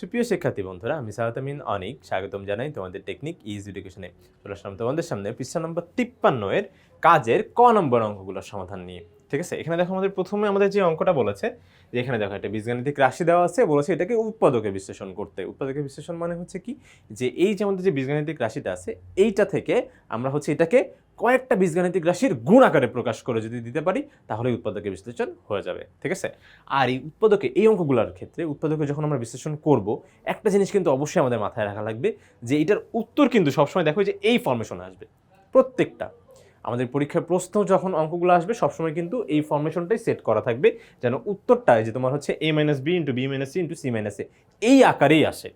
সুপ্রিয় শিক্ষার্থী বন্ধুরা, আমি সাহাতামিন অনিক। স্বাগতম জানাই তোমাদের টেকনিক ইজ এডুকেশনে চলে আসলাম তোমাদের সামনে পৃষ্ঠা নম্বর তিপ্পান্ন এর কাজের ক নম্বর অঙ্কগুলোর সমাধান নিয়ে। ঠিক আছে? এখানে দেখো আমাদের প্রথমে আমাদের যে অঙ্কটা বলেছে, যে এখানে দেখো একটা বীজগাণিতিক রাশি দেওয়া আছে, বলেছে এটাকে উৎপাদকে বিশ্লেষণ করতে। উৎপাদকে বিশ্লেষণ মানে হচ্ছে কি? যে এই যে আমাদের যে বীজগাণিতিক রাশিটা আছে, এইটা থেকে আমরা হচ্ছে এটাকে কয়েকটা বীজগাণিতিক রাশির গুণ আকারে প্রকাশ করে যদি দিতে পারি তাহলে উৎপাদকে বিশ্লেষণ হয়ে যাবে, ঠিক আছে? আর এই উৎপাদকে, এই অঙ্কগুলোর ক্ষেত্রে উৎপাদকে যখন আমরা বিশ্লেষণ করব, একটা জিনিস কিন্তু অবশ্যই আমাদের মাথায় রাখা লাগবে যে এটার উত্তর কিন্তু সবসময় দেখো যে এই ফর্মেশনে আসবে। প্রত্যেকটা। আমাদের পরীক্ষার প্রশ্ন যখন অঙ্কগুলো আসবে, সবসময় কিন্তু এই ফর্মেশনটাই সেট করা থাকবে যেন উত্তরটা যে তোমার হচ্ছে a minus b into b minus c into c minus a এই আকারেই আসে।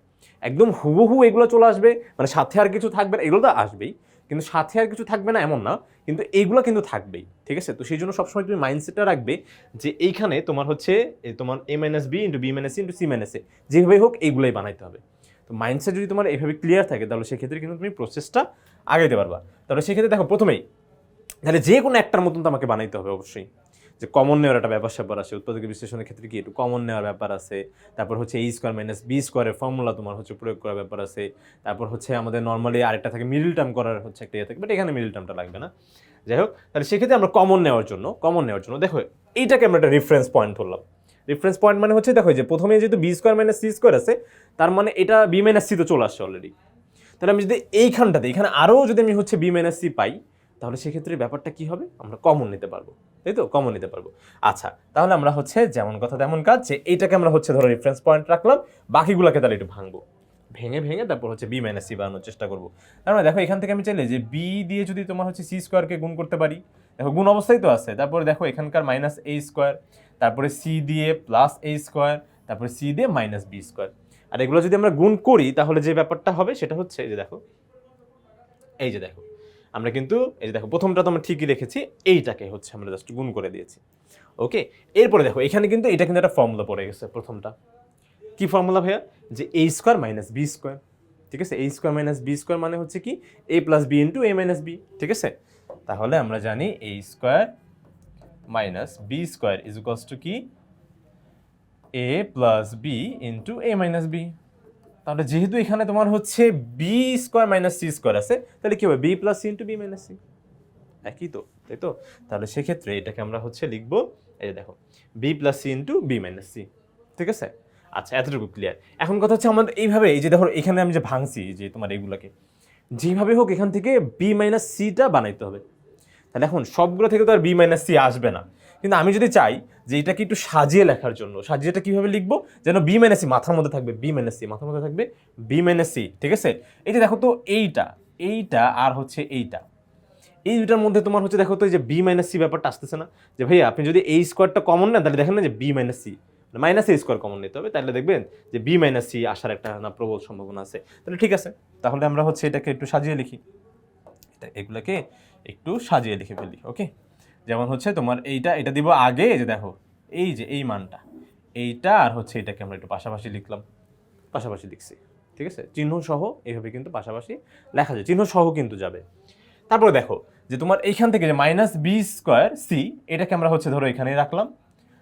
একদম হুবহু এগুলো চলে আসবে মানে সাথে আর কিছু থাকবে না, এগুলো তো আসবেই। কিন্তু সাথে আর কিছু থাকবে না, এমন না। কিন্তু এইগুলো কিন্তু থাকবেই, ঠিক আছে? তো সেই জন্য সবসময় তুমি মাইন্ডসেটটা রাখবে যে এইখানে তোমার হচ্ছে তোমার a minus b into b minus into c minus a যেভাবেই হোক এইগুলোই বানাইতে হবে। তো মাইন্ডসেট যদি তোমার এইভাবে ক্লিয়ার থাকে, তাহলে সেক্ষেত্রে কিন্তু তুমি প্রসেসটা আগাইতে পারবা। তাহলে সেক্ষেত্রে দেখো, প্রথমেই তাহলে যে কোনো একটার মতন তোমাকে বানাইতে হবে অবশ্যই। যে কমন নেওয়ার একটা ব্যাপার স্যাপার আছে। উৎপাদক বিশ্লেষণের ক্ষেত্রে কি একটু কমন নেওয়ার ব্যাপার আছে? তারপর হচ্ছে এই স্কোয়ার মাইনাস বি স্কোয়ারের ফর্মুলা তোমার হচ্ছে প্রয়োগ করার ব্যাপার আছে। তারপর হচ্ছে আমাদের নর্মালি আরেকটা থাকে মিডল টার্ম করার হচ্ছে একটা ইয়ে থাকে বাট এখানে মিডল টার্মটা লাগবে না। যাই হোক, তাহলে সেক্ষেত্রে আমরা কমন নেওয়ার জন্য কমন নেওয়ার জন্য দেখো, এইটাকে আমরা একটা রেফারেন্স পয়েন্ট ধরলাম রেফারেন্স পয়েন্ট মানে হচ্ছে দেখো যে প্রথমে যেহেতু b square minus c square আছে, তার মানে এটা বি মাইনাস সি তো চলে আসছে অলরেডি তাহলে আমি যদি এইখানটাতে, এখানে আরও যদি আমি হচ্ছে বি মাইনাস সি পাই তাহলে সেক্ষেত্রে ব্যাপারটা কি হবে? আমরা কমন নিতে পারব। তাই তো? কমন নিতে পারব। আচ্ছা তাহলে আমরা হচ্ছে যেমন কথা তেমন কাজ যে এইটাকে আমরা হচ্ছে ধরো রেফারেন্স পয়েন্ট রাখলাম, বাকিগুলোকে তাহলে একটু ভাঙবো। ভেঙে ভেঙে তারপর হচ্ছে বি মাইনাস সি বানানোর চেষ্টা করব। তার মানে দেখো, এখান থেকে আমি চাইলে যে বি দিয়ে যদি তোমার হচ্ছে সি স্কোয়ারকে গুণ করতে পারি, দেখো গুণ অবস্থায় তো আছে। তারপরে দেখো এখানকার মাইনাস এ স্কোয়ার তারপরে সি দিয়ে প্লাস এ স্কোয়ার তারপরে সি দিয়ে মাইনাস বি স্কোয়ার আর এগুলো যদি আমরা গুণ করি, তাহলে যে ব্যাপারটা হবে সেটা হচ্ছে এই যে দেখো, এই যে দেখো। আমরা কিন্তু, এই যে দেখো, প্রথমটা তো আমরা ঠিকই রেখেছি এইটাকে হচ্ছে আমরা জাস্ট গুণ করে দিয়েছি। ওকে? এরপরে দেখো, এখানে কিন্তু, এটা কিন্তু একটা ফর্মুলা পড়ে গেছে প্রথমটা। কি ফর্মুলা ভাইয়া? যে a square minus b square ঠিক আছে? A square minus b square মানে হচ্ছে কি? A plus b into a minus b ঠিক আছে? তাহলে আমরা জানি a square minus b square is equals to কি? A plus b into a minus b তাহলে যেহেতু এখানে তোমার হচ্ছে b square minus c square আছে, তাহলে কী হবে? B plus c into b minus c একই তো, তাই তো? তাহলে সেক্ষেত্রে এটাকে আমরা হচ্ছে লিখব, এই যে দেখো b plus c into b minus c ঠিক আছে? আচ্ছা এতটুকু ক্লিয়ার এখন কথা হচ্ছে আমাদের এইভাবে, এই যে দেখো, এখানে আমি যে ভাঙছি যে তোমার এইগুলোকে যেভাবে হোক এখান থেকে বি মাইনাস সিটা বানাইতে হবে। তাহলে এখন সবগুলো থেকে তো আর বি মাইনাস সি আসবে না। কিন্তু আমি যদি চাই যে এটাকে একটু সাজিয়ে লেখার জন্য সাজিয়ে এটা কীভাবে লিখব? যেন বি মাইনাস সি মাথার মধ্যে থাকবে বি মাইনাস সি মাথার মধ্যে থাকবে বি মাইনাস সি ঠিক আছে? এই যে দেখো তো এইটা এইটা আর হচ্ছে এইটা। এই দুটার মধ্যে তোমার হচ্ছে দেখো তো যে বি মাইনাস সি ব্যাপারটা আসতেছে না। যে ভাইয়া, আপনি যদি এই স্কোয়ারটা কমন নেন, তাহলে দেখেন না যে b minus c minus a square common নিতে হবে। তাহলে দেখবেন যে বি মাইনাস সি আসার একটা না প্রবল সম্ভাবনা আছে। তাহলে ঠিক আছে, তাহলে আমরা হচ্ছে এটাকে একটু সাজিয়ে লিখি। এটা এগুলোকে একটু সাজিয়ে লিখে ফেলি ওকে যেমন হচ্ছে তোমার এইটা, এটা দিব আগে যে দেখো, এই যে, এই মানটা। এইটা আর হচ্ছে এটাকে আমরা একটু পাশাপাশি লিখলাম। পাশাপাশি লিখছি, ঠিক আছে? চিহ্ন সহ এইভাবে কিন্তু পাশাপাশি লেখা যায়। চিহ্ন সহ কিন্তু যাবে। তারপরে দেখো যে তোমার এইখান থেকে যে মাইনাস বি স্কোয়ার সি এটাকে আমরা হচ্ছে ধরো এখানেই রাখলাম।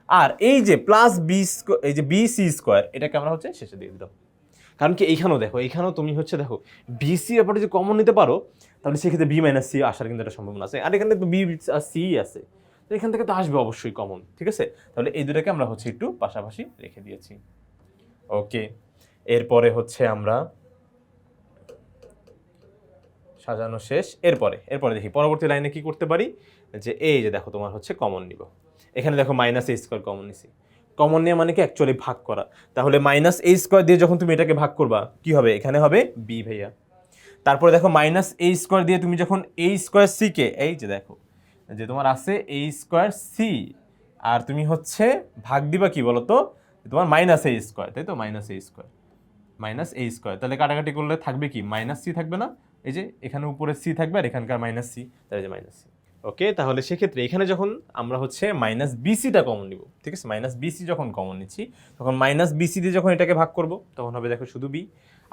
আর এই যে প্লাস বি এই যে বি সি স্কোয়ার এটাকে আমরা হচ্ছে শেষে দিয়ে দিলাম। কারণ কি এইখানেও দেখো, এইখানেও তুমি হচ্ছে দেখো বিসি ব্যাপারটা যে কমন নিতে পারো তাহলে সেক্ষেত্রে বি মাইনাস সি আসার কিন্তু একটা সম্ভাবনা আছে। আর এখানে তো বি আর সি আছে। তো এখান থেকে তো আসবে অবশ্যই কমন ঠিক আছে? তাহলে এই দুটাকে আমরা হচ্ছে একটু পাশাপাশি রেখে দিয়েছি। ওকে এরপরে হচ্ছে আমরা সাজানো শেষ। এরপরে এরপরে দেখি পরবর্তী লাইনে কি করতে পারি? যে এই যে দেখো তোমার হচ্ছে কমন নিব। এখানে দেখো মাইনাস এ স্কোয়ার কমন নিছি। কমন নেওয়া মানে কি অ্যাকচুয়ালি ভাগ করা? তাহলে মাইনাস এ স্কোয়ার দিয়ে যখন তুমি এটাকে ভাগ করবা, কি হবে? এখানে হবে বি ভাইয়া। তারপরে দেখো মাইনাস এ স্কোয়ার দিয়ে তুমি যখন এ স্কোয়ার সি কে, এই যে দেখো, যে তোমার আছে এ স্কোয়ার সি আর তুমি হচ্ছে ভাগ দিবা কি বলো তোমার মাইনাস এ স্কোয়ার তাই তো? Minus a square minus a square তাহলে কাটাকাটি করলে থাকবে কি? মাইনাস সি থাকবে না? এই যে এখানে উপরে সি থাকবে আর এখানকার মাইনাস সি তাহলে যে মাইনাস সি ওকে তাহলে সেক্ষেত্রে এখানে যখন আমরা হচ্ছে মাইনাস বিসিটা কমন নিব, ঠিক আছে? মাইনাস বিসি যখন কমন নিচ্ছি, তখন মাইনাস বিসি দিয়ে যখন এটাকে ভাগ করব, তখন হবে দেখো শুধু বি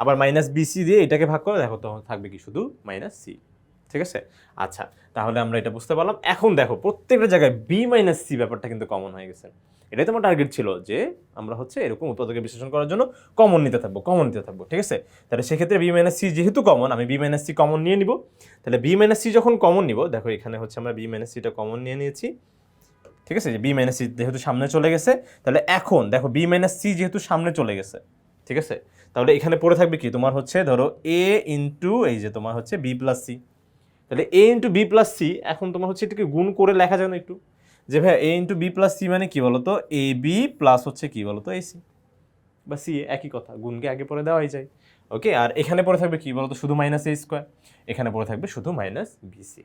আবার মাইনাস বিসি দিয়ে এটাকে ভাগ করে দেখো তখন থাকবে কি শুধু মাইনাস সি ঠিক আছে? আচ্ছা তাহলে আমরা এটা বুঝতে পারলাম। এখন দেখো, প্রত্যেকটা জায়গায় বি মাইনাস সি ব্যাপারটা কিন্তু কমন হয়ে গেছে। এটাই তোমার টার্গেট ছিল যে আমরা হচ্ছে এরকম উৎপাদকে বিশ্লেষণ করার জন্য কমন নিতে থাকব কমন নিতে থাকব, ঠিক আছে? তাহলে সেক্ষেত্রে বি মাইনাস সি যেহেতু কমন আমি বি মাইনাস সি কমন নিয়ে নিব। তাহলে বি মাইনাস সি যখন কমন নিব, দেখো এখানে হচ্ছে আমরা বি মাইনাস সিটা কমন নিয়ে নিয়েছি, ঠিক আছে? যে বি মাইনাস সি যেহেতু সামনে চলে গেছে, তাহলে এখন দেখো বি মাইনাস সি যেহেতু সামনে চলে গেছে, ঠিক আছে? তাহলে এখানে পড়ে থাকবে কি? তোমার হচ্ছে ধরো এ ইন্টু এই যে তোমার হচ্ছে বি প্লাস সি তাহলে a into b plus c এখন তোমার হচ্ছে এটাকে গুণ করে লেখা যায় না একটু। যে ভাই a into b plus c মানে কি বলতো? এ বি প্লাস হচ্ছে কি বলতো? এ সি বা সি একই কথা। গুণকে আগে পরে দেওয়াই যায়। ওকে আর এখানে পড়ে থাকবে কি বলতো? শুধু মাইনাস এ স্কোয়ার এখানে পড়ে থাকবে শুধু মাইনাস বিসি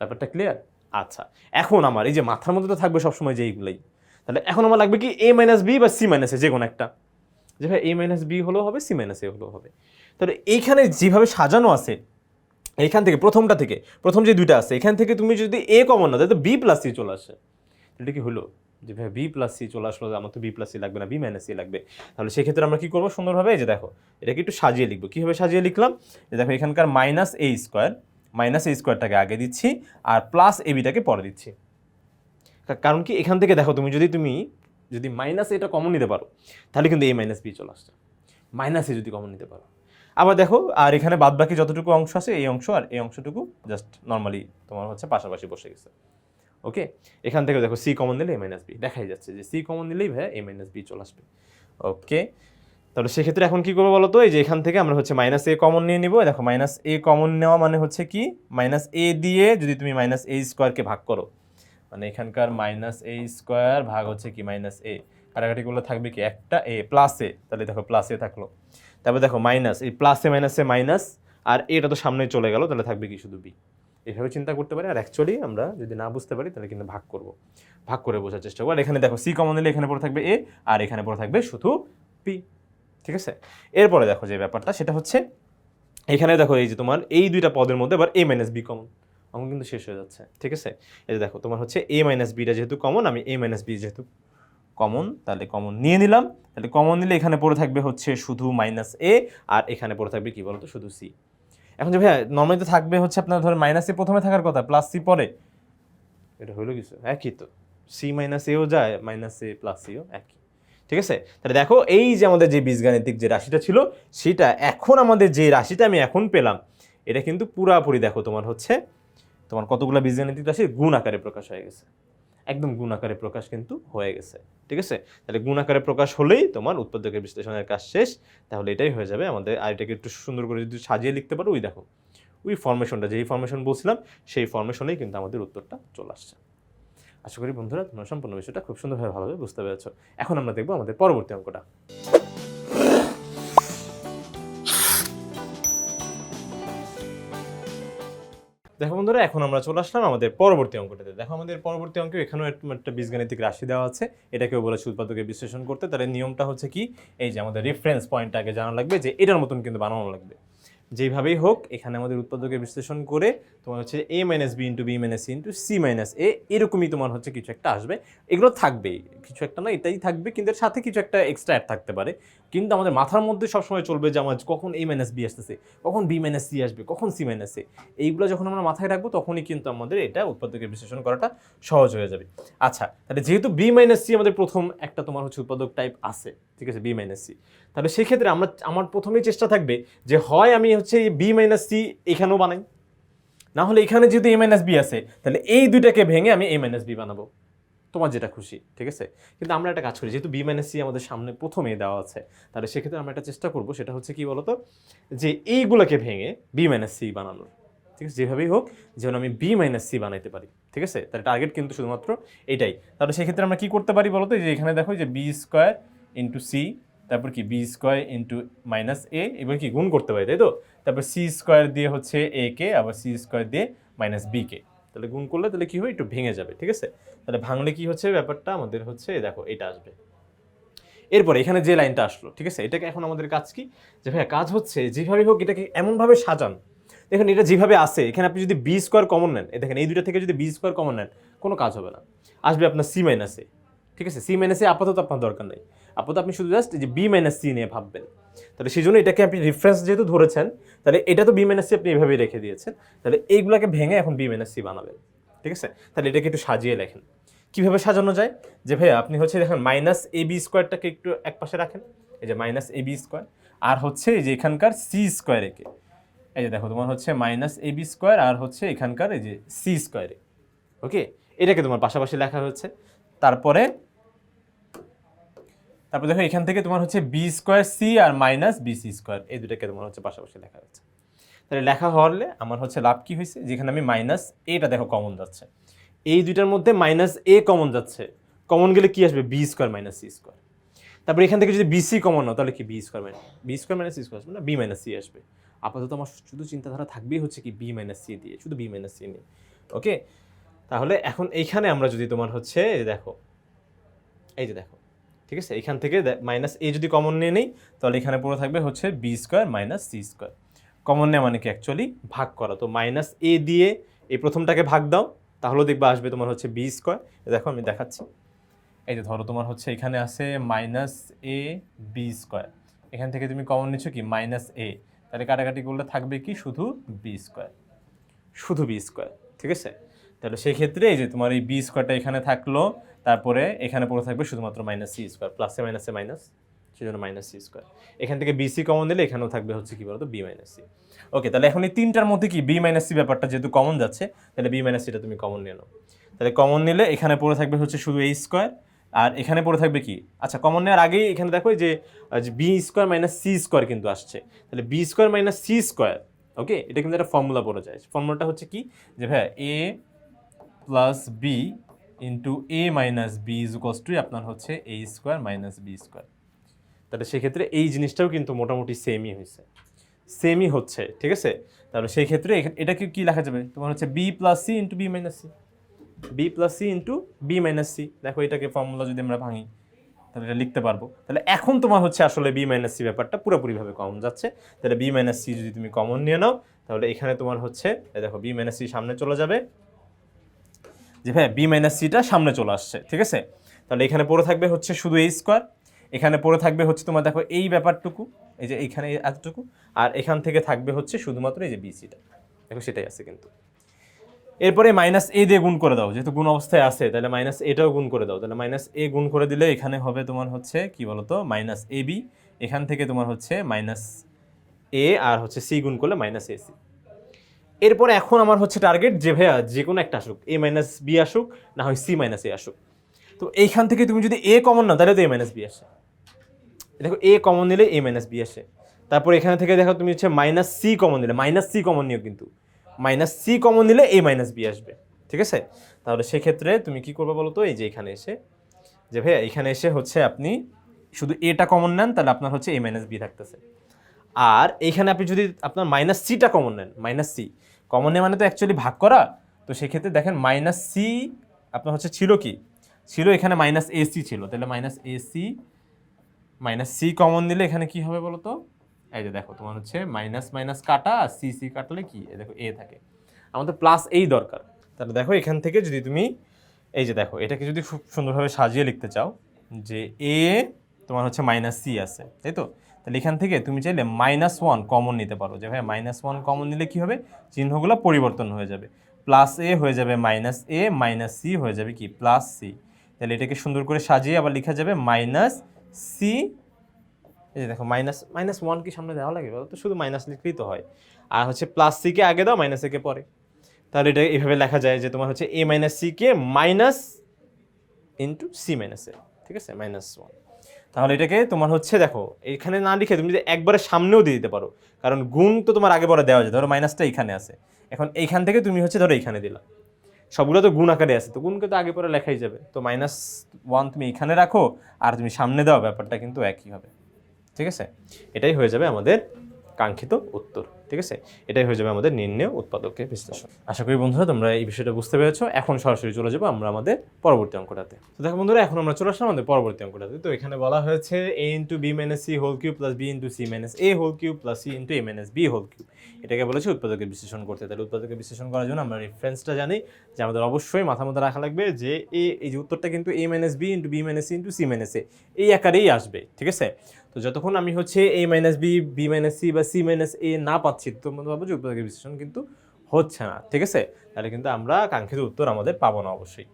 ব্যাপারটা ক্লিয়ার আচ্ছা। এখন আমার এই যে মাথার মধ্যে তো থাকবে সবসময় যে এইগুলাই। তাহলে এখন আমার লাগবে কি এ মাইনাস বি বা সি মাইনাস এ যে কোনো একটা। যে ভাই এ মাইনাস বি হলেও হবে সি মাইনাস এ হলেও হবে। তাহলে এইখানে যেভাবে সাজানো আছে, এইখান থেকে, প্রথমটা থেকে, প্রথম যে দুইটা আছে, এখান থেকে তুমি যদি এ কমন না দেয় তো বি প্লাস সি চলে আসে। এটা কি হলো? যে ভাই বি প্লাস সি চলে আসলো, আমার তো বি প্লাস সি লাগবে না বি মাইনাস সি লাগবে। তাহলে সেক্ষেত্রে আমরা কি করব সুন্দরভাবে? এই যে দেখো, এটাকে একটু সাজিয়ে লিখব। কীভাবে সাজিয়ে লিখলাম? যে দেখো, এখানকার minus a square minus a স্কোয়ারটাকে আগে দিচ্ছি, আর প্লাস এ বিটাকে পরে দিচ্ছি। কারণ কি? এখান থেকে দেখো, তুমি যদি তুমি যদি মাইনাস এটা কমন নিতে পারো, তাহলে কিন্তু এ মাইনাস বি চলে আসছে। মাইনাস যদি কমন নিতে পারো। আবার দেখো, আর এখানে বাদ বাকি যতটুকু অংশ আছে, এই অংশ আর এই অংশটুকু জাস্ট নর্মালি তোমার হচ্ছে পাশাপাশি বসে গেছে। ওকে এখান থেকে দেখো সি কমন নিলে এ মাইনাস বি দেখাই যাচ্ছে যে সি কমন নিলেই ভাই এ মাইনাস বি চলে আসবে। ওকে তাহলে সেক্ষেত্রে এখন কি করব বলো তো এই যে এখান থেকে আমরা হচ্ছে মাইনাস এ কমন নিয়ে নিব। দেখো মাইনাস এ কমন নেওয়া মানে হচ্ছে কি? মাইনাস এ দিয়ে যদি তুমি মাইনাস এ স্কোয়ারকে ভাগ করো মানে এখানকার মাইনাস এ স্কোয়ার ভাগ হচ্ছে কি মাইনাস এ কাটাকাটিগুলো থাকবে কি একটা এ প্লাস এ তাহলে দেখো প্লাস এ থাকল। তারপর দেখো মাইনাস এই প্লাসে মাইনাসে মাইনাস আর এটা তো সামনে চলে গেল, তাহলে থাকবে কি শুধু বি এভাবে চিন্তা করতে পারি, আর অ্যাকচুয়ালি আমরা যদি না বুঝতে পারি, তাহলে কিন্তু ভাগ করব। ভাগ করে বোঝার চেষ্টা করব। আর এখানে দেখো সি কমন নিলে এখানে পড়ে থাকবে এ আর এখানে পড়ে থাকবে শুধু পি ঠিক আছে? এরপরে দেখো যে ব্যাপারটা, সেটা হচ্ছে, এখানে দেখো এই যে তোমার, এই দুইটা পদের মধ্যে এবার এ মাইনাস বি কমন অঙ্ক কিন্তু শেষ হয়ে যাচ্ছে, ঠিক আছে? এই দেখো, তোমার হচ্ছে এ মাইনাস বিটা যেহেতু কমন আমি এ মাইনাস বি যেহেতু কমন তাহলে কমন নিয়ে নিলাম। তাহলে কমন নিলে এখানে পড়ে থাকবে হচ্ছে শুধু মাইনাস এ আর এখানে পড়ে থাকবে কি বলতো? শুধু সি এখন যে ভাইয়া নর্মালি তো থাকবে হচ্ছে আপনার ধরেন মাইনাস এ প্রথমে থাকার কথা প্লাস সি পরে? এটা হলো কিছু একই তো। সি মাইনাস এও যায় মাইনাস এ প্লাস সিও একই। ঠিক আছে? তাহলে দেখো, এই যে আমাদের যে বীজগাণিতিক যে রাশিটা ছিল, সেটা এখন আমাদের যে রাশিটা আমি এখন পেলাম, এটা কিন্তু পুরাপুরি দেখো তোমার হচ্ছে তোমার কতগুলো বীজগাণিতিক রাশি গুণ আকারে প্রকাশ হয়ে গেছে। একদম গুণ আকারে প্রকাশ কিন্তু হয়ে গেছে। ঠিক আছে? তাহলে গুণ আকারে প্রকাশ হলেই তোমার উৎপাদকের বিশ্লেষণের কাজ শেষ। তাহলে এটাই হয়ে যাবে আমাদের আর এটাকে একটু সুন্দর করে যদি সাজিয়ে লিখতে পারো, ওই দেখো, ওই ফরমেশনটা যেই ফরমেশন বলছিলাম, সেই ফরমেশনেই কিন্তু আমাদের উত্তরটা চলে আসছে। আশা করি বন্ধুরা, তোমরা সম্পূর্ণ বিষয়টা খুব সুন্দরভাবে ভালোভাবে বুঝতে পেরেছ। এখন আমরা দেখব আমাদের পরবর্তী অঙ্কটা। দেখো বন্ধুরা, এখন আমরা চলে আসলাম আমাদের পরবর্তী অঙ্কটাতে। দেখো আমাদের পরবর্তী অঙ্কে এখানেও একটা বীজগাণিতিক রাশি দেওয়া আছে। এটাকেও বলেছে উৎপাদকের বিশ্লেষণ করতে। তাহলে নিয়মটা হচ্ছে কি? এই যে আমাদের রেফারেন্স পয়েন্টটা আগে জানা লাগবে যে এটার মতন কিন্তু বানানো লাগবে। যেভাবেই হোক, এখানে আমাদের উৎপাদকের বিশ্লেষণ করে তোমার হচ্ছে a minus b into b minus c into c minus a এরকমই তোমার হচ্ছে কিছু একটা আসবে। এগুলো থাকবেই, কিছু একটা না, এটাই থাকবে, কিন্তু এর সাথে কিছু একটা এক্সট্রা অ্যাড থাকতে পারে। কিন্তু আমাদের মাথার মধ্যে সবসময় চলবে যে আমার কখন এ মাইনাস বি আসতেছে, কখন বি মাইনাস সি আসবে, কখন সি মাইনাস এ এইগুলো যখন আমরা মাথায় রাখব, তখনই কিন্তু আমাদের এটা উৎপাদকের বিশ্লেষণ করাটা সহজ হয়ে যাবে। আচ্ছা তাহলে যেহেতু বি মাইনাস সি আমাদের প্রথম একটা তোমার হচ্ছে উৎপাদক টাইপ আছে ঠিক আছে বি মাইনাস সি তাহলে সেক্ষেত্রে আমরা, আমার প্রথমেই চেষ্টা থাকবে যে হয় আমি হচ্ছে বি মাইনাস সি এখানেও বানাই, না হলে এখানে যেহেতু এ মাইনাস বি আছে, তাহলে এই দুইটাকে ভেঙে আমি এ মাইনাস বি বানাবো। তোমার যেটা খুশি, ঠিক আছে? কিন্তু আমরা একটা কাজ করি, যেহেতু বি মাইনাস সি আমাদের সামনে প্রথমেই দেওয়া আছে, তাহলে সেক্ষেত্রে আমরা একটা চেষ্টা করব, সেটা হচ্ছে কি বলতো? যে এইগুলোকে ভেঙে বি মাইনাস সি বানানোর, ঠিক আছে? যেভাবেই হোক যেমন আমি বি মাইনাস সি বানাইতে পারি, ঠিক আছে? তাহলে টার্গেট কিন্তু শুধুমাত্র এটাই। তাহলে সেক্ষেত্রে আমরা কি করতে পারি বলতো? যে এখানে দেখো যে বি স্কোয়ার ইন্টু সি তারপর কি b square into minus a এবার কি গুণ করতে পারি, তাই তো? তারপর সি স্কোয়ার দিয়ে হচ্ছে এ কে, আবার সি স্কোয়ার দিয়ে মাইনাস বি কে। তাহলে গুণ করলে তাহলে কী হবে একটু ভেঙে যাবে, ঠিক আছে? তাহলে ভাঙলে কি হচ্ছে ব্যাপারটা? আমাদের হচ্ছে দেখো, এটা আসবে। এরপরে এখানে যে লাইনটা আসলো, ঠিক আছে? এটাকে এখন আমাদের কাজ কি? যে ভাইয়া, কাজ হচ্ছে যেভাবে হোক এটাকে এমনভাবে সাজান। দেখেন, এটা যেভাবে আসে এখানে আপনি যদি বি স্কোয়ার কমন নেন দেখেন, এই দুইটা থেকে যদি বি স্কোয়ার কমন নেন, কোনো কাজ হবে না। আসবে আপনার সি মাইনাসে ঠিক আছে? সি মাইনাসে আপাতত আপনার দরকার নেই। আপাতত আপনি শুধু জাস্ট যে বি মাইনাস সি নিয়ে ভাববেন। তাহলে সেই জন্য এটাকে আপনি রেফারেন্স যেহেতু ধরেছেন, তাহলে এটা তো বি মাইনাস সি আপনি এভাবেই রেখে দিয়েছেন। তাহলে এইগুলোকে ভেঙে এখন বি মাইনাস সি বানাবেন। ঠিক আছে? তাহলে এটাকে একটু সাজিয়ে লেখেন। কীভাবে সাজানো যায়? যে ভাইয়া, আপনি হচ্ছে দেখেন মাইনাস এ বি স্কোয়ারটাকে একটু এক পাশে রাখেন। এই যে মাইনাস এ বি স্কোয়ার আর হচ্ছে এই যে এখানকার সি স্কোয়ার একে। এই যে দেখো, তোমার হচ্ছে মাইনাস এ বি স্কোয়ার আর হচ্ছে এখানকার এই যে সি স্কোয়ারে ওকে এটাকে তোমার পাশাপাশি লেখা হচ্ছে তারপরে তারপর দেখো এখান থেকে তোমার হচ্ছে বি স্কোয়ার সি আর মাইনাস বি সি স্কোয়ার এই দুটাকে তোমার হচ্ছে পাশাপাশি লেখা হচ্ছে তাহলে লেখা হলে আমার হচ্ছে লাভ কি হয়েছে? যেখানে আমি মাইনাস এটা দেখো কমন যাচ্ছে। এই দুইটার মধ্যে মাইনাস এ কমন যাচ্ছে কমন গেলে কি আসবে? B square minus c square তারপর এখান থেকে যদি বিসি কমন নাও তাহলে কি b square minus b square minus c square আসবে না? বি মাইনাস সি আসবে। আপাতত আমার শুধু চিন্তাধারা থাকবেই হচ্ছে কি বি মাইনাস সি দিয়ে, শুধু বি মাইনাস সি নিয়ে। ওকে তাহলে এখন এইখানে আমরা যদি তোমার হচ্ছে দেখো, এই যে দেখো ঠিক আছে? এখান থেকে মাইনাস এ যদি কমন নিয়ে নেই, তাহলে এখানে পুরো থাকবে হচ্ছে b square minus c square common নেওয়া মানে কি অ্যাকচুয়ালি ভাগ করা। তো মাইনাস এ দিয়ে এই প্রথমটাকে ভাগ দাও, তাহলেও দেখবা আসবে তোমার হচ্ছে বি স্কোয়ার দেখো, আমি দেখাচ্ছি। এই যে ধরো, তোমার হচ্ছে এখানে আছে মাইনাস এ বি স্কোয়ার এখান থেকে তুমি কমন নিচ্ছ কি? মাইনাস এ তাহলে কাটাকাটি করলে থাকবে কি? শুধু বি স্কোয়ার শুধু বি স্কোয়ার ঠিক আছে? তাহলে সেই ক্ষেত্রে এই যে তোমার এই বি স্কোয়ারটা এখানে থাকল তারপরে এখানে পড়ে থাকবে শুধুমাত্র মাইনাস সি স্কোয়ার প্লাসে মাইনাসে মাইনাস সেজন্য মাইনাস সি স্কোয়ার এখান থেকে বিসি কমন দিলে এখানেও থাকবে হচ্ছে কি বলতো? বি মাইনাস সি ওকে তাহলে এখন এই তিনটার মধ্যে কি বি মাইনাস সি ব্যাপারটা যেহেতু কমন যাচ্ছে, তাহলে বি মাইনাস সিটা তুমি কমন নিয়ে নাও। তাহলে কমন নিলে এখানে পড়ে থাকবে হচ্ছে শুধু এই স্কোয়ার আর এখানে পড়ে থাকবে কি? আচ্ছা কমন নেওয়ার আগেই এখানে দেখো যে b square minus c square কিন্তু আসছে। তাহলে b square minus c square okay এটা কিন্তু একটা ফর্মুলা পড়ে যায়। ফর্মুলাটা হচ্ছে কি? যে ভাই a plus b into a minus b is equals to আপনার হচ্ছে a square minus b square তাহলে সেক্ষেত্রে এই জিনিসটাও কিন্তু মোটামুটি সেমই হয়েছে। সেমই হচ্ছে, ঠিক আছে? তাহলে সেই ক্ষেত্রে এটাকে কি লেখা যাবে? তোমার হচ্ছে b plus c into b minus c b plus c into b minus c দেখো এটাকে ফর্মুলা যদি আমরা ভাঙি, তাহলে এটা লিখতে পারব। তাহলে এখন তোমার হচ্ছে আসলে বি মাইনাস সি ব্যাপারটা পুরোপুরিভাবে কমন যাচ্ছে। তাহলে বি মাইনাস সি যদি তুমি কমন নিয়ে নাও, তাহলে এখানে তোমার হচ্ছে দেখো বি মাইনাস সি সামনে চলে যাবে। যে ভাই বি মাইনাস সিটা সামনে চলে আসছে, ঠিক আছে? তাহলে এখানে পড়ে থাকবে হচ্ছে শুধু এই স্কোয়ার এখানে পড়ে থাকবে হচ্ছে তোমার দেখো এই ব্যাপারটুকু, এই যে এইখানে এই এতটুকু, আর এখান থেকে থাকবে হচ্ছে শুধুমাত্র এই যে বিসিটা দেখো সেটাই আছে কিন্তু। এরপরে মাইনাস এ দিয়ে গুণ করে দাও, যেহেতু গুণ অবস্থায় আছে, তাহলে মাইনাস এটাও গুণ করে দাও। তাহলে মাইনাস এ গুণ করে দিলে এখানে হবে তোমার হচ্ছে, কি বলতো? মাইনাস এ বি এখান থেকে তোমার হচ্ছে মাইনাস এ আর হচ্ছে সি গুণ করলে মাইনাস এ সি এরপরে এখন আমার হচ্ছে টার্গেট যে ভাইয়া যে কোনো একটা আসুক এ মাইনাস বি আসুক, না হয় সি মাইনাস এ আসুক। তো এইখান থেকে তুমি যদি এ কমন না তাহলে তো এ মাইনাস বি আসে। দেখো এ কমন নিলে এ মাইনাস বি আসে। তারপর এখানে থেকে দেখো তুমি হচ্ছে মাইনাস সি কমন নিলে মাইনাস সি কমন নিও কিন্তু। মাইনাস সি কমন নিলে এ মাইনাস বি আসবে, ঠিক আছে? তাহলে সেক্ষেত্রে তুমি কি করবে বলো তো এই যে এখানে এসে, যে ভাইয়া এখানে এসে হচ্ছে আপনি শুধু এটা কমন নেন, তাহলে আপনার হচ্ছে এ মাইনাস বি থাকতেছে। আর এইখানে আপনি যদি আপনার মাইনাস সিটা কমন নেন মাইনাস সি কমন নেওয়া মানে তো অ্যাকচুয়ালি ভাগ করা, তো সেক্ষেত্রে দেখেন মাইনাস সি আপনার হচ্ছে ছিল কি? ছিল এখানে মাইনাস এসি ছিল, তাহলে minus a c minus c common দিলে এখানে কি হবে বলো তো এই যে দেখো, তোমার হচ্ছে মাইনাস মাইনাস কাটা, আর সি সি কাটলে কি? এ দেখো এ থাকে। আমাদের প্লাস এই দরকার। তাহলে দেখো, এখান থেকে যদি তুমি, এই যে দেখো, এটাকে যদি খুব সুন্দরভাবে সাজিয়ে লিখতে চাও, যে এ তোমার হচ্ছে মাইনাস সি আছে, তাই তো? তাহলে এখান থেকে তুমি চাইলে মাইনাস ওয়ান কমন নিতে পারো যে, ভাই মাইনাস ওয়ান কমন নিলে কী হবে? চিহ্নগুলো পরিবর্তন হয়ে যাবে। প্লাস এ হয়ে যাবে মাইনাস এ মাইনাস সি হয়ে যাবে কি? প্লাস সি তাহলে এটাকে সুন্দর করে সাজিয়ে আবার লেখা যাবে মাইনাস সি এই যে দেখো মাইনাস মাইনাস ওয়ান কি সামনে দেওয়া লাগে? তো, শুধু মাইনাস লিখলেই তো হয়। আর হচ্ছে প্লাস সিকে আগে দাও মাইনাস একে পরে। তাহলে এটা এইভাবে লেখা যায় যে, তোমার হচ্ছে এ minus সিকে minus into c minus a ঠিক আছে? মাইনাস ওয়ান তাহলে এটাকে তোমার হচ্ছে দেখো, এখানে না লিখে তুমি যদি একবারে সামনেও দিয়ে দিতে পারো, কারণ গুণ তো তোমার আগে পরে দেওয়া যায় ধরো মাইনাসটা এখানে আছে। এখন এইখান থেকে তুমি হচ্ছে ধরো এইখানে দিলা। সবগুলো তো গুণ আকারে আছে, তো গুণকে তো আগে পরে লেখাই যাবে। তো মাইনাস ওয়ান তুমি এখানে রাখো, আর তুমি সামনে দেওয়া ব্যাপারটা কিন্তু একই হবে। ঠিক আছে? এটাই হয়ে যাবে আমাদের কাঙ্ক্ষিত উত্তর। ঠিক আছে? এটাই হয়ে যাবে আমাদের নির্ণয় উৎপাদকের বিশ্লেষণ। আশা করি বন্ধুরা তোমরা এই বিষয়টা বুঝতে পেরেছ। এখন সরাসরি চলে যাব আমরা আমাদের পরবর্তী অঙ্কটাতে। তো দেখো বন্ধুরা, এখন আমরা চলে আসলাম আমাদের পরবর্তী অঙ্কটাতে। তো এখানে বলা হয়েছে a into b minus c whole cube plus b into c minus a whole cube plus c into a minus b whole cube এটাকে বলেছে উৎপাদকের বিশ্লেষণ করতে। তাহলে উৎপাদকের বিশ্লেষণ করার জন্য আমরা রেফারেন্সটা জানি, যে আমাদের অবশ্যই মাথা মধ্যে রাখা লাগবে যে এ, এই যে উত্তরটা কিন্তু a minus b into b minus c into c minus a এই আকারেই আসবে, ঠিক আছে? তো যতক্ষণ আমি হচ্ছে a minus b b minus c বা সি মাইনাস এ না পাচ্ছি তো মনে ভাবো যে উৎপাদকের বিশ্লেষণ কিন্তু হচ্ছে না, ঠিক আছে? তাহলে কিন্তু আমরা কাঙ্ক্ষিত উত্তর আমাদের পাবো না অবশ্যই।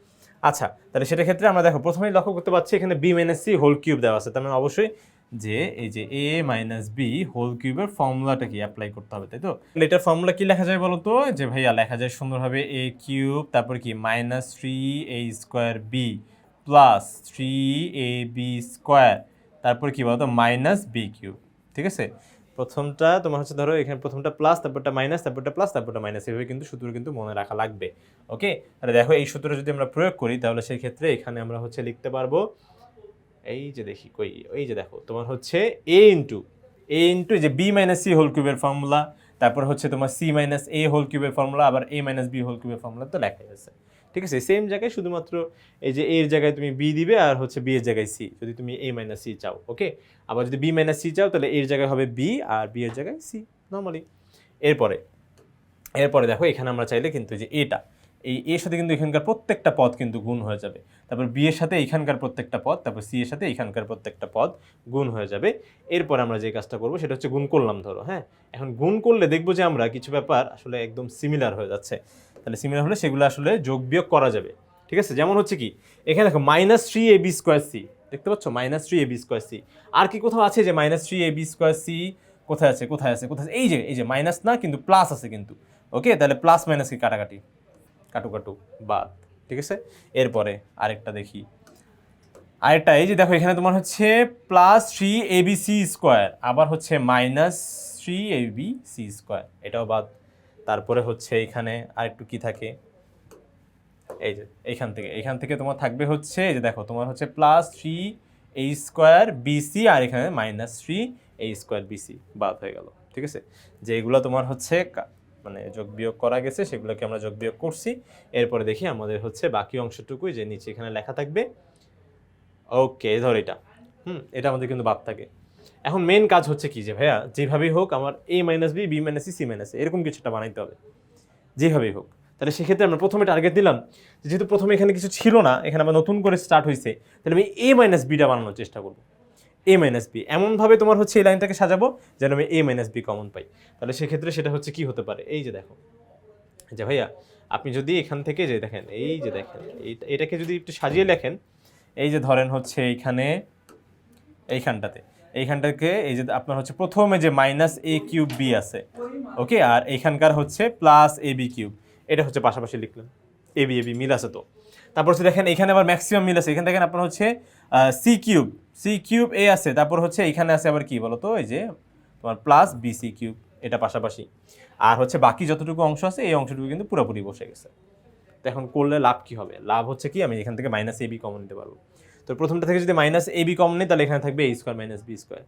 আচ্ছা তাহলে সেটা ক্ষেত্রে আমরা দেখো, প্রথমেই লক্ষ্য করতে পারছি এখানে b minus c whole cube দেওয়া আছে। তার মানে অবশ্যই যে এই যে এ মাইনাস বি হোল কিউবের ফর্মুলাটা কি অ্যাপ্লাই করতে হবে, তাই তো? এটার ফর্মুলা কি লেখা যায় বলো তো? যে ভাইয়া লেখা যায় সুন্দরভাবে এ কিউব তারপর কি minus three a square b plus three a b square তারপর কি বলতো? মাইনাস বি কিউব ঠিক আছে? প্রথমটা তোমার হচ্ছে ধরো এখানে প্রথমটা প্লাস তারপরটা মাইনাস তারপরটা প্লাস তারপরটা মাইনাস এভাবে কিন্তু সূত্র কিন্তু মনে রাখা লাগবে ওকে তাহলে দেখো এই সূত্র যদি আমরা প্রয়োগ করি তাহলে সেই ক্ষেত্রে এখানে আমরা হচ্ছে লিখতে পারব, এই যে দেখি, কই, এই যে দেখো, তোমার হচ্ছে এ ইন্টু এ ইন্টু যে বি মাইনাস সি হোল কিউবের ফর্মুলা তারপর হচ্ছে তোমার সি মাইনাস এ হোল কিউবের ফর্মুলা আবার এ মাইনাস বি হোল কিউবের ফর্মুলা তো লেখাই আছে। ঠিক আছে? সেম জায়গায় শুধুমাত্র এই যে এর জায়গায় তুমি বি দিবে আর হচ্ছে বি এর জায়গায় সি যদি তুমি এ মাইনাস সি চাও ওকে আবার যদি বি মাইনাস সি চাও, তাহলে এর জায়গায় হবে বি আর বি এর জায়গায় সি নর্মালি এরপরে এরপরে দেখো, এখানে আমরা চাইলে কিন্তু যে এটা এই এর সাথে কিন্তু এখানকার প্রত্যেকটা পদ কিন্তু গুণ হয়ে যাবে। তারপর বি এর সাথে এখানকার প্রত্যেকটা পদ, তারপর সি এর সাথে এখানকার প্রত্যেকটা পদ গুণ হয়ে যাবে। এরপর আমরা যে কাজটা করব, সেটা হচ্ছে গুণ করলাম, ধরো হ্যাঁ? এখন গুণ করলে দেখব যে আমরা কিছু ব্যাপার আসলে একদম সিমিলার হয়ে যাচ্ছে। তাহলে সিমিলার হলে সেগুলো আসলে যোগ বিয়োগ করা যাবে। ঠিক আছে? যেমন হচ্ছে কি, এখানে দেখো minus three a b square c দেখতে পাচ্ছ? Minus three a b square c আর কি কোথাও আছে যে minus three a b square c কোথায় আছে? কোথায় আছে? কোথায় আছে? এই যে এই যে মাইনাস না, কিন্তু প্লাস আছে কিন্তু। ওকে তাহলে প্লাস মাইনাস কি কাটাকাটি? কাটু কাটু বাদ। ঠিক আছে? এরপরে আরেকটা দেখি। আরেকটা, এই যে দেখো, এখানে তোমার হচ্ছে plus three a b c square আবার হচ্ছে minus three a b c square এটাও বাদ। তারপরে হচ্ছে এখানে আরেকটু কি থাকে? এই যে, এইখান থেকে এইখান থেকে তোমার থাকবে হচ্ছে এই যে দেখো, তোমার হচ্ছে plus three a square b c আর এখানে minus three a square b c বাদ হয়ে গেল, ঠিক আছে? যে এগুলো তোমার হচ্ছে মানে যোগ বিয়োগ করা গেছে, সেগুলোকে আমরা যোগ বিয়োগ করছি। এরপরে দেখি আমাদের হচ্ছে বাকি অংশটুকুই যে নিচে এখানে লেখা থাকবে। ওকে ধর এটা। হুম, এটা আমাদের কিন্তু বাদ থাকে। এখন মেন কাজ হচ্ছে কি যে, ভাইয়া, যেভাবেই হোক আমার a minus b b minus c c minus এরকম কিছুটা বানাইতে হবে। যেভাবেই হোক। তাহলে সেক্ষেত্রে আমরা প্রথমে টার্গেট দিলাম। যেহেতু প্রথমে এখানে কিছু ছিল না, এখানে আবার নতুন করে স্টার্ট হয়েছে তাহলে আমি এ মাইনাস বিটা বানানোর চেষ্টা করব। এ মাইনাস বি এমনভাবে তোমার হচ্ছে এই লাইনটাকে সাজাবো, যেন আমি এ মাইনাস বি কমন পাই। তাহলে সেক্ষেত্রে সেটা হচ্ছে কি হতে পারে? এই যে দেখো। যে ভাইয়া, আপনি যদি এখান থেকে যে দেখেন, এই যে দেখেন এটাকে যদি একটু সাজিয়ে লেখেন, এই যে ধরেন হচ্ছে এইখানে, এইখানটাতে। এইখানটাকে এই যে আপনার হচ্ছে প্রথমে যে মাইনাস এ কিউব বি আছে ওকে আর এইখানকার হচ্ছে প্লাস এ বি কিউব এটা হচ্ছে পাশাপাশি লিখলেন। এ বি এ বি মিল আছে তো। তারপর হচ্ছে দেখেন এখানে আবার ম্যাক্সিমাম মিল আছে। এখানে দেখেন আপনার হচ্ছে সি কিউব সি কিউব এ আছে। তারপর হচ্ছে এখানে আছে আবার কি বলতো? এই যে তোমার প্লাস বি সি কিউব এটা পাশাপাশি। আর হচ্ছে বাকি যতটুকু অংশ আছে, এই অংশটুকু কিন্তু পুরোপুরি বসে গেছে। তো এখন করলে লাভ কি হবে? লাভ হচ্ছে কি? আমি এখান থেকে মাইনাস এ বি কমন নিতে পারব। তো প্রথমটা থেকে যদি মাইনাস এ বি কমন নেই, তাহলে এখানে থাকবে a square minus b square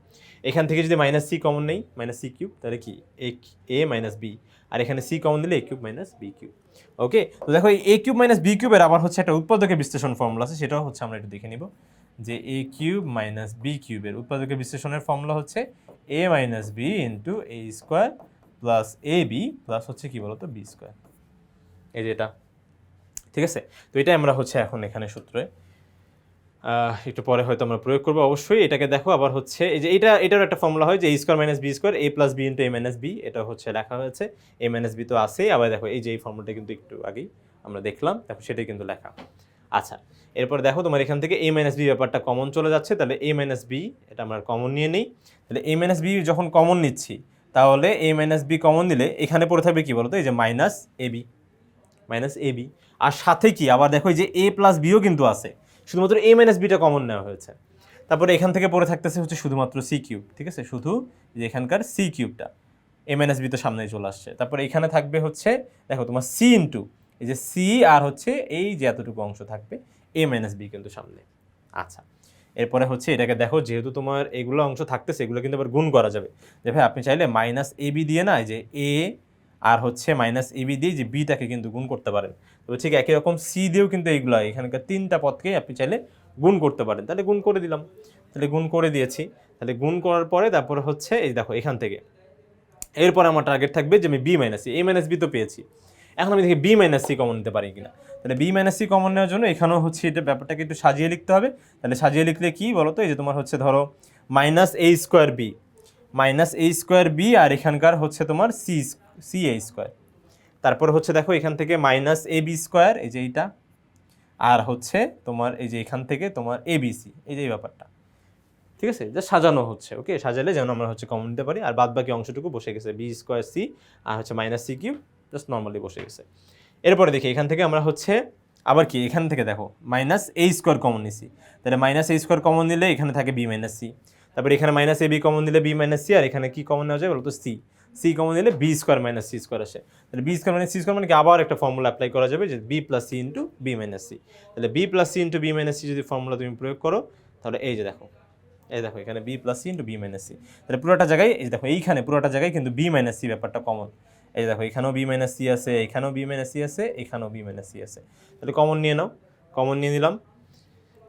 এখান থেকে যদি মাইনাস সি কমন নেই মাইনাস সি কিউব তাহলে কি? এ এ মাইনাস বি আর এখানে সি কমন দিলে a cube minus b cube okay তো দেখো এ কিউব মাইনাস বি কিউবের আবার হচ্ছে একটা উৎপাদকের বিশ্লেষণ ফর্মুলা আছে, সেটাও হচ্ছে আমরা একটু দেখে নিব। যে এ কিউব মাইনাস বি কিউবের উৎপাদকের বিশ্লেষণের ফর্মুলা হচ্ছে a minus b into a square plus a b plus হচ্ছে কি বলতো? বি স্কোয়ার এই যে এটা। ঠিক আছে? তো এটাই আমরা হচ্ছে এখন এখানে সূত্রে একটু পরে হয়তো আমরা প্রয়োগ করব। অবশ্যই এটাকে দেখো, আবার হচ্ছে এই যে এটা, এটারও একটা ফর্মুলা হয় যে a square minus b square a plus b into a minus b এটা হচ্ছে লেখা হয়েছে। এ মাইনাস বি তো আছেই, আবার দেখো এই যে এই ফর্মুলাটা কিন্তু একটু আগেই আমরা দেখলাম, দেখো সেটাই কিন্তু লেখা। আচ্ছা এরপর দেখো তোমার এখান থেকে এ মাইনাস বি ব্যাপারটা কমন চলে যাচ্ছে, তাহলে এ মাইনাস বি এটা আমরা কমন নিয়ে নিই। তাহলে এ মাইনাস বি যখন কমন নিচ্ছি, তাহলে এ মাইনাস বি কমন দিলে এখানে পড়ে থাকবে কি বলতো? এই যে minus A B minus A B আর সাথে কি? আবার দেখো এই যে এ প্লাস বিও কিন্তু আছে। শুধুমাত্র এ মাইনাস বিটা কমন নেওয়া হয়েছে। তারপরে এখান থেকে পড়ে থাকতেছে হচ্ছে শুধুমাত্র সি কিউব ঠিক আছে? শুধু যে এখানকার সি কিউবটা এ মাইনাস বি তো সামনে চলে আসছে। তারপরে এখানে থাকবে হচ্ছে, দেখো তোমার সি ইন্টু এই যে সি আর হচ্ছে এই যে এতটুকু অংশ থাকবে এ মাইনাস বি কিন্তু সামনে। আচ্ছা এরপরে হচ্ছে এটাকে দেখো, যেহেতু তোমার এগুলো অংশ থাকতেছে, এগুলো কিন্তু আবার গুণ করা যাবে। যে ভাই, আপনি চাইলে মাইনাস এ বি দিয়ে না যে এ আর হচ্ছে মাইনাস এ বি দিয়ে যে বিটাকে কিন্তু গুণ করতে পারেন। তবে ঠিক একই রকম সি দিয়েও কিন্তু এইগুলো। এখানকার তিনটা পদকে আপনি চাইলে গুণ করতে পারেন। তাহলে গুণ করে দিলাম। তাহলে গুণ করে দিয়েছি। তাহলে গুণ করার পরে তারপরে হচ্ছে এই দেখো এখান থেকে। এরপর আমার টার্গেট থাকবে যে আমি B minus C A minus B তো পেয়েছি। এখন আমি দেখি বি মাইনাস সি কমন নিতে পারি কিনা। তাহলে বি মাইনাস সি কমন নেওয়ার জন্য এখানেও হচ্ছে এটা ব্যাপারটাকে একটু সাজিয়ে লিখতে হবে। তাহলে সাজিয়ে লিখলে কি বলো তো এই যে তোমার হচ্ছে ধরো minus A square B minus A square B আর এখানকার হচ্ছে তোমার সি সি এ স্কোয়ার তারপর হচ্ছে দেখো এখান থেকে মাইনাস এ বি স্কোয়ার এই যে এইটা। আর হচ্ছে তোমার এই যে এখান থেকে তোমার এবিসি এই যে এই ব্যাপারটা। ঠিক আছে? যা সাজানো হচ্ছে ওকে সাজালে যেন আমরা হচ্ছে কমন নিতে পারি। আর বাদ বাকি অংশটুকু বসে গেছে বি স্কোয়ার সি আর হচ্ছে minus C cube just normally বসে গেছে। এরপরে দেখি, এখান থেকে আমরা হচ্ছে আবার কি? এখান থেকে দেখো মাইনাস এ স্কোয়ার কমন নিছি। তাহলে মাইনাস এ স্কোয়ার কমন নিলে এখানে থাকে বি মাইনাস সি তারপরে এখানে মাইনাস এ বি কমন দিলে বি মাইনাস সি আর এখানে কি কমন নেওয়া যায় বলতো সি সি কমন দিলে B square minus C square আসে। তাহলে B square minus C square মানে কি? আবার একটা ফর্মুলা অ্যাপ্লাই করা যাবে যে B plus C into B minus C তাহলে B plus C into B minus C যদি ফর্মুলা তুমি প্রয়োগ করো, তাহলে এই যে দেখো, এই দেখো এখানে B plus C into B minus C তাহলে পুরোটা জায়গায়, এই দেখো এইখানে পুরোটা জায়গায় কিন্তু বি মাইনাস সি ব্যাপারটা কমন এই দেখো এখানেও বি মাইনাস সি আছে, এখানেও বি মাইনাস সি আছে, এখানেও বি মাইনাস সি আছে। তাহলে কমন নিয়ে নাও কমন নিয়ে নিলাম।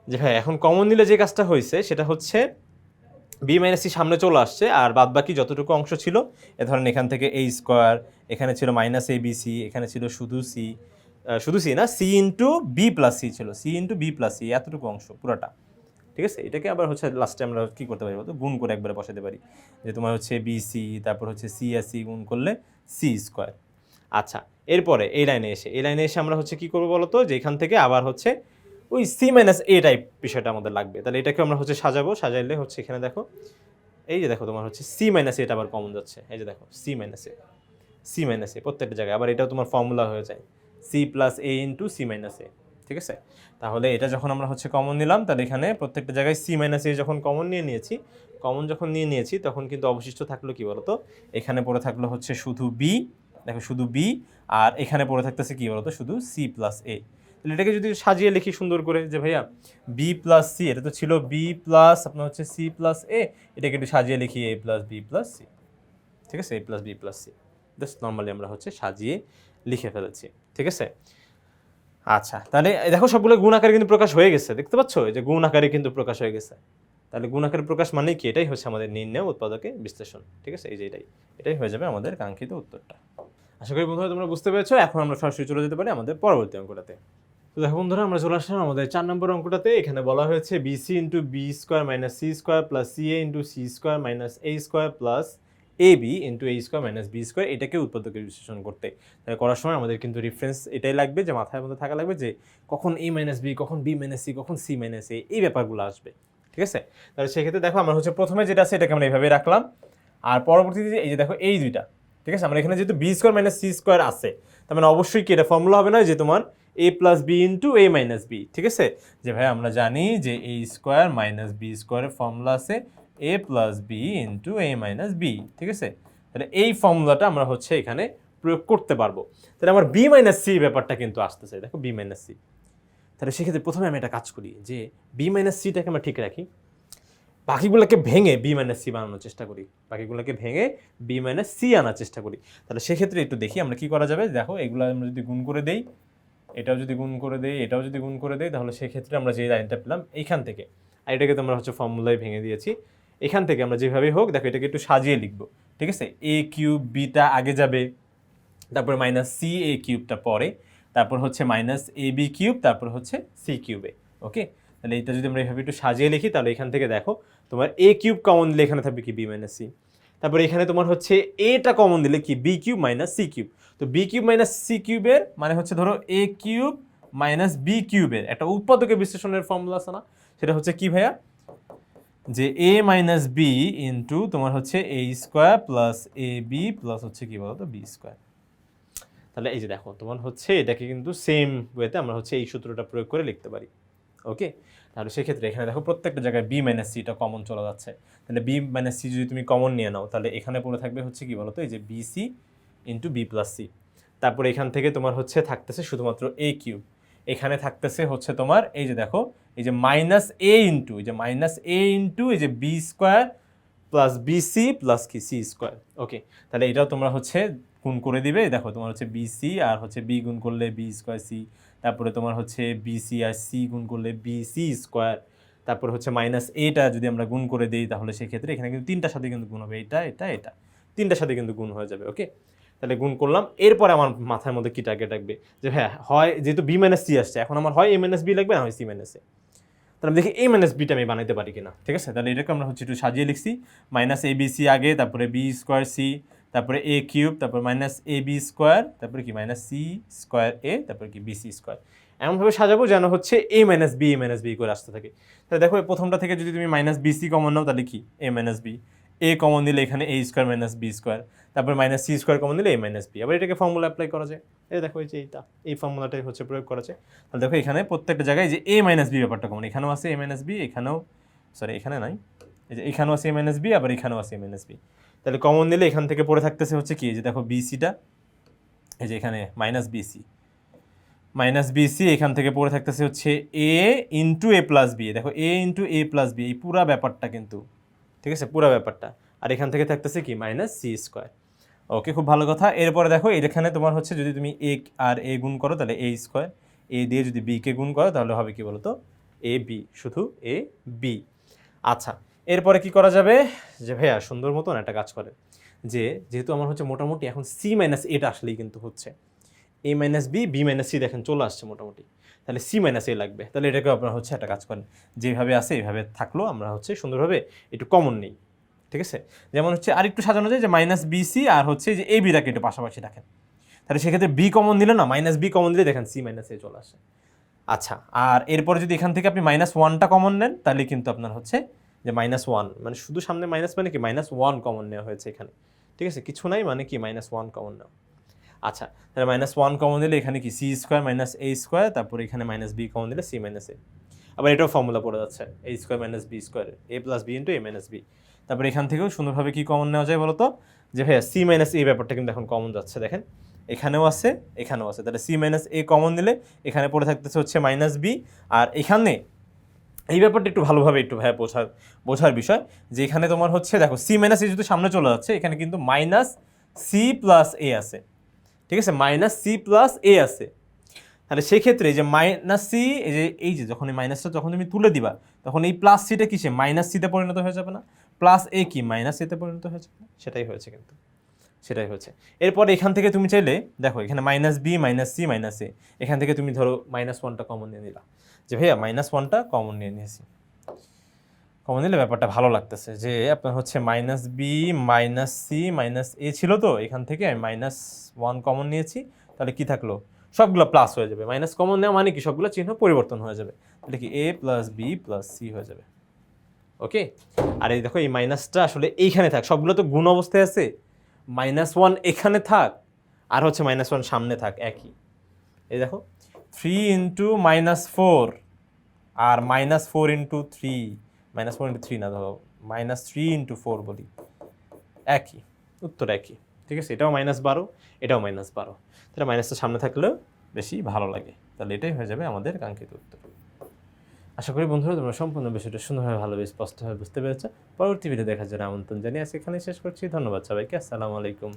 যে হ্যাঁ এখন কমন নিলে যে কাজটা হয়েছে, সেটা হচ্ছে বি মাইনাস সি সামনে চলে আসছে, আর বাদ বাকি যতটুকু অংশ ছিল, এ ধরেন এখান থেকে এই স্কোয়ার এখানে ছিল মাইনাস এ বি সি এখানে ছিল শুধু সি শুধু সি না C into B plus C ছিল C into B plus C এতটুকু অংশ পুরোটা। ঠিক আছে? এটাকে আবার হচ্ছে লাস্টে আমরা কী করতে পারি বলতো? গুণ করে একবারে বসাতে পারি। যে তোমার হচ্ছে বি সি তারপর হচ্ছে সি আর সি গুণ করলে সি স্কোয়ার আচ্ছা এরপরে এই লাইনে এসে এই লাইনে এসে আমরা হচ্ছে কী করব বলতো? যে এখান থেকে আবার হচ্ছে ওই সি মাইনাস এ টাইপ বিষয়টা আমাদের লাগবে। তাহলে এটাকে আমরা হচ্ছে সাজাবো, সাজাইলে হচ্ছে এখানে দেখো, এই যে দেখো তোমার হচ্ছে সি মাইনাস এটা আবার কমন যাচ্ছে। এই যে দেখো C minus A C minus A প্রত্যেকটা জায়গায়। আবার এটাও তোমার ফর্মুলা হয়ে যায়। C plus A into C minus A ঠিক আছে? তাহলে এটা যখন আমরা হচ্ছে কমন নিলাম, তাহলে এখানে প্রত্যেকটা জায়গায় সি মাইনাস এ যখন কমন নিয়ে নিয়েছি কমন যখন নিয়ে নিয়েছি, তখন কিন্তু অবশিষ্ট থাকল কি বলতো? এখানে পড়ে থাকল হচ্ছে শুধু বি দেখো শুধু বি আর এখানে পড়ে থাকতেছে কি বলতো? শুধু সি প্লাস এ এটাকে যদি সাজিয়ে লিখি সুন্দর করে, যে ভাইয়া বি প্লাস সি এটা তো ছিল বি প্লাস আপনার হচ্ছে সি প্লাস এ এটাকে একটু সাজিয়ে লিখি A plus B plus C ঠিক আছে? A plus B plus C just normally আমরা হচ্ছে সাজিয়ে লিখে ফেলেছি, ঠিক আছে? আচ্ছা তাহলে দেখো সবগুলো গুণ আকারে কিন্তু প্রকাশ হয়ে গেছে, দেখতে পাচ্ছ? যে গুণ আকারে কিন্তু প্রকাশ হয়ে গেছে। তাহলে গুণ আকারে প্রকাশ মানে কি? এটাই হচ্ছে আমাদের নির্ণয় উৎপাদকে বিশ্লেষণ, ঠিক আছে? এই যে এটাই এটাই হয়ে যাবে আমাদের কাঙ্ক্ষিত উত্তরটা। আশা করি বন্ধুরা তোমরা বুঝতে পেরেছ, এখন আমরা সরাসরি চলে যেতে পারি আমাদের পরবর্তী অঙ্কটাতে। তো দেখো বন্ধুরা, আমরা চলে আসলাম আমাদের চার নম্বর অঙ্কটাতে। এখানে বলা হয়েছে BC into B square minus C square plus C A into C square minus A square plus A B into A square minus B square এটাকে উৎপাদকের বিশ্লেষণ করতে। তাই করার সময় আমাদের কিন্তু রেফারেন্স এটাই লাগবে যে মাথায় মধ্যে থাকা লাগবে যে কখন এ মাইনাস বি কখন বি মাইনাস সি কখন সি মাইনাস এ এই ব্যাপারগুলো আসবে। ঠিক আছে? তাহলে সেক্ষেত্রে দেখো আমরা হচ্ছে প্রথমে যেটা আছে এটাকে আমরা এইভাবে রাখলাম। আর পরবর্তীতে এই যে দেখো এই দুইটা। ঠিক আছে? আমরা এখানে যেহেতু B square minus C square আছে, তার মানে অবশ্যই কি এটা ফর্মুলা হবে না যে তোমার A plus B into A minus B ঠিক আছে? যে ভাই, আমরা জানি যে এ স্কোয়ার মাইনাস বি স্কোয়ারের ফর্মুলা আছে A plus B into A minus B ঠিক আছে? তাহলে এই ফর্মুলাটা আমরা হচ্ছে এখানে প্রয়োগ করতে পারব। তাহলে আমার বি মাইনাস সি ব্যাপারটা কিন্তু আসতেছে, দেখো বি মাইনাস সি তাহলে সেক্ষেত্রে প্রথমে আমি একটা কাজ করি যে বি মাইনাস সিটাকে আমরা ঠিক রাখি। বাকিগুলোকে ভেঙে বি মাইনাস সি বানানোর চেষ্টা করি। বাকিগুলোকে ভেঙে বি মাইনাস সি আনার চেষ্টা করি। তাহলে সেক্ষেত্রে একটু দেখি আমরা কি করা যাবে। দেখো, এগুলো আমরা যদি গুণ করে দেই এটাও যদি গুণ করে দেই, এটাও যদি গুণ করে দেই, তাহলে সেক্ষেত্রে আমরা যে লাইনটা পেলাম এইখান থেকে, আর এটাকে তো আমরা হচ্ছে ফর্মুলায় ভেঙে দিয়েছি, এখান থেকে আমরা যেভাবে হোক, দেখো এটাকে একটু সাজিয়ে লিখব, ঠিক আছে? এ কিউব বিটা আগে যাবে, তারপর মাইনাস সি এ কিউবটা পরে, তারপর হচ্ছে মাইনাস এ বি কিউব তারপর হচ্ছে সি কিউবে ওকে তাহলে এটা যদি আমরা এভাবে একটু সাজিয়ে লিখি, তাহলে এখান থেকে দেখো, তোমার এ কিউব কমন দিলে এখানে থাকবে কি? বি মাইনাস সি তারপর এখানে তোমার হচ্ছে এটা কমন দিলে কি? B cube minus C cube তো বি কিউব মাইনাস সি কিউবের মানে হচ্ছে ধরো এ কিউব মাইনাস বি কিউবের একটা উৎপাদকের বিশ্লেষণের ফর্মুলা আছে না? সেটা হচ্ছে কি ভাইয়া? যে এ মাইনাস বি ইন্টু তোমার হচ্ছে A square plus A B plus হচ্ছে কি বলতো? বি স্কোয়ার তাহলে এই যে দেখো, তোমার হচ্ছে এটাকে কিন্তু সেম ওয়েতে আমরা হচ্ছে এই সূত্রটা প্রয়োগ করে লিখতে পারি। ওকে তাহলে সেক্ষেত্রে এখানে দেখো প্রত্যেকটা জায়গায় বি মাইনাস সিটা কমন চলে যাচ্ছে। তাহলে বি মাইনাস সি যদি তুমি কমন নিয়ে নাও, তাহলে এখানে পড়ে থাকবে হচ্ছে কি বলতো? এই যে B C into B plus C তারপরে এখান থেকে তোমার হচ্ছে থাকতেছে শুধুমাত্র এ কিউব এখানে থাকতেছে হচ্ছে তোমার এই যে দেখো, এই যে মাইনাস এ ইন্টু এই যে মাইনাস এ ইন্টু এই যে B square plus B C plus কি? সি স্কোয়ার ওকে তাহলে এটাও তোমরা হচ্ছে গুণ করে দিবে। দেখো, তোমার হচ্ছে বি সি আর হচ্ছে বি গুণ করলে বি স্কোয়ার সি তারপরে তোমার হচ্ছে বি সি আর সি গুণ করলে বি সি স্কোয়ার তারপর হচ্ছে মাইনাস এটা যদি আমরা গুণ করে দিই তাহলে সেক্ষেত্রে এখানে কিন্তু তিনটার সাথে কিন্তু গুণ হবে। এটা এটা এটা, তিনটার সাথে কিন্তু গুণ হয়ে যাবে। ওকে তাহলে গুণ করলাম। এরপরে আমার মাথার মধ্যে কি টার্গেট রাখবে? যে হ্যাঁ হয় যেহেতু বি মাইনাস সি আসছে, এখন আমার হয় এ মাইনাস বি লাগবে, না হয় সি মাইনাস এ তাহলে আমি দেখি এ মাইনাস বিটা আমি বানাইতে পারি কিনা। ঠিক আছে? তাহলে এটাকে আমরা হচ্ছে একটু সাজিয়ে লিখছি। মাইনাস এ বি সি আগে, তারপরে বি স্কোয়ার সি তারপরে এ কিউব তারপর মাইনাস এ বি স্কোয়ার তারপরে কি? মাইনাস সি স্কোয়ার এ তারপরে কি? বি সি স্কোয়ার এমনভাবে সাজাবো যেন হচ্ছে A minus B A minus B করে আসতে থাকে। তাহলে দেখো প্রথমটা থেকে যদি তুমি মাইনাস বি সি কমন নাও, তাহলে কি? A minus B A common দিলে এখানে A square minus B square তারপর মাইনাস সি স্কোয়ার কমন দিলে এ মাইনাস বি আবার এটাকে ফর্মুলা অ্যাপ্লাই করা যায়। এই দেখো, এই যে এইটা, এই ফর্মুলাটাই হচ্ছে প্রয়োগ করা তাহলে দেখো এখানে প্রত্যেকটা জায়গায় যে এ মাইনাস বি ব্যাপারটা কমন এখানেও আছে এ মাইনাস বি এখানেও সরি এখানে নাই। এই যে এখানেও আছে এ মাইনাস বি আবার এখানেও আছে এ মাইনাস বি তাহলে কমন দিলে এখান থেকে পড়ে থাকতেছে হচ্ছে কি যে দেখো বিসিটা এই যে এখানে মাইনাস বিসি মাইনাস বিসি এখান থেকে পড়ে থাকতেছে হচ্ছে A into A plus B দেখো A into A plus B এই পুরা ব্যাপারটা কিন্তু ঠিক আছে? পুরা ব্যাপারটা। আর এখান থেকে থাকতেছে কি? মাইনাস সি স্কোয়ার ওকে খুব ভালো কথা। এরপরে দেখো এখানে তোমার হচ্ছে যদি তুমি এ আর এ গুণ করো, তাহলে এ স্কোয়ার এ দিয়ে যদি বিকে গুণ করো, তাহলে হবে কি বলতো? এ বি শুধু এ বি আচ্ছা এরপরে কি করা যাবে? যে ভাইয়া, সুন্দর মতন একটা কাজ করে। যে যেহেতু আমার হচ্ছে মোটামুটি এখন সি মাইনাস এটা আসলেই কিন্তু হচ্ছে। A minus B B minus C দেখেন, চলে আসছে মোটামুটি। তাহলে সি মাইনাস এ লাগবে। তাহলে এটাকে আপনারা হচ্ছে একটা কাজ করেন। যেভাবে আছে, এইভাবে থাকল, আমরা হচ্ছে সুন্দরভাবে একটু কমন নেই। ঠিক আছে? যেমন হচ্ছে আর একটু সাজানো যায় যে মাইনাস বিসি আর হচ্ছে যে এ বিটাকে একটু পাশাপাশি রাখেন। তাহলে সেক্ষেত্রে বি কমন দিলে না মাইনাস বি কমন দিলে দেখেন সি মাইনাস এ চলে আসে। আচ্ছা আর এরপরে যদি এখান থেকে আপনি মাইনাস ওয়ানটা কমন নেন, তাহলে কিন্তু আপনার হচ্ছে যে মাইনাস ওয়ান মানে শুধু সামনে মাইনাস মানে কি? মাইনাস ওয়ান কমন নেওয়া হয়েছে এখানে। ঠিক আছে? কিছু নাই মানে কি? মাইনাস ওয়ান কমন নেওয়া। আচ্ছা তাহলে মাইনাস ওয়ান কমন দিলে এখানে কি? C square minus A square তারপর এখানে মাইনাস বি কমন দিলে সি মাইনাস এ আবার এটাও ফর্মুলা পড়ে যাচ্ছে A square minus B square A plus B into A minus B তারপর এখান থেকেও সুন্দরভাবে কি কমন নেওয়া যায় বলতো? যে ভাইয়া সি মাইনাস এ ব্যাপারটা কিন্তু এখন কমন যাচ্ছে, দেখেন। এখানেও আছে এখানেও আছে। তাহলে সি মাইনাস এ কমন দিলে এখানে পড়ে থাকতেছে হচ্ছে মাইনাস বি আর এখানে, এই ব্যাপারটা একটু ভালোভাবে একটু ভাইয়া বোঝার বোঝার বিষয় যে এখানে তোমার হচ্ছে, দেখো সি মাইনাস এ যদি সামনে চলে যাচ্ছে, এখানে কিন্তু মাইনাস সি প্লাস এ আছে। ঠিক আছে? মাইনাস সি প্লাস এ আছে। তাহলে সেক্ষেত্রে যে মাইনাস সি এই যে এই যে যখন এই মাইনাসটা যখন তুমি তুলে দিবা, তখন এই প্লাস সিটা কিসে? মাইনাস সিতে পরিণত হয়ে যাবে না। প্লাস এ কি? মাইনাস এতে পরিণত হয়ে যাবে সেটাই হয়েছে কিন্তু। সেটাই হচ্ছে এরপর এখান থেকে তুমি চাইলে, দেখো এখানে minus B minus C minus A এখান থেকে তুমি ধরো মাইনাস ওয়ানটা কমন নিয়ে নিলা। যে ভাইয়া মাইনাস ওয়ানটা কমন নিয়ে নিয়েছি। কমন নিলে ব্যাপারটা ভালো লাগতেছে যে আপনার হচ্ছে minus B minus C minus A ছিল তো, এখান থেকে আমি মাইনাস ওয়ান কমন নিয়েছি, তাহলে কি থাকল? সবগুলো প্লাস হয়ে যাবে। মাইনাস কমন নেওয়া মানে কি? সবগুলো চিহ্ন পরিবর্তন হয়ে যাবে। তাহলে কি A plus B plus C হয়ে যাবে। ওকে আর এই দেখো, এই মাইনাসটা আসলে এইখানে থাক। সবগুলো তো গুণ অবস্থায় আছে। মাইনাস ওয়ান এখানে থাক, আর হচ্ছে মাইনাস ওয়ান সামনে থাক, একই। এই দেখো থ্রি ইন্টু মাইনাস ফোর আর minus four into three minus four into three না, ধরো মাইনাস থ্রি ইন্টু ফোর বলি। একই, উত্তর একই, ঠিক আছে? এটাও মাইনাস বারো, এটাও মাইনাস বারো। তাহলে মাইনাসটা সামনে থাকলেও বেশি ভালো লাগে। তাহলে এটাই হয়ে যাবে আমাদের কাঙ্ক্ষিত উত্তর। আশা করি বন্ধুরা, তোমরা সম্পূর্ণ বিষয়টা সুন্দরভাবে, ভালোভাবে, স্পষ্টভাবে বুঝতে পেরেছ। পরবর্তী ভিডিও দেখার জন্য আমন্ত্রণ জানিয়ে আজকে এখানে শেষ করছি। ধন্যবাদ সবাইকে। আসসালামু আলাইকুম।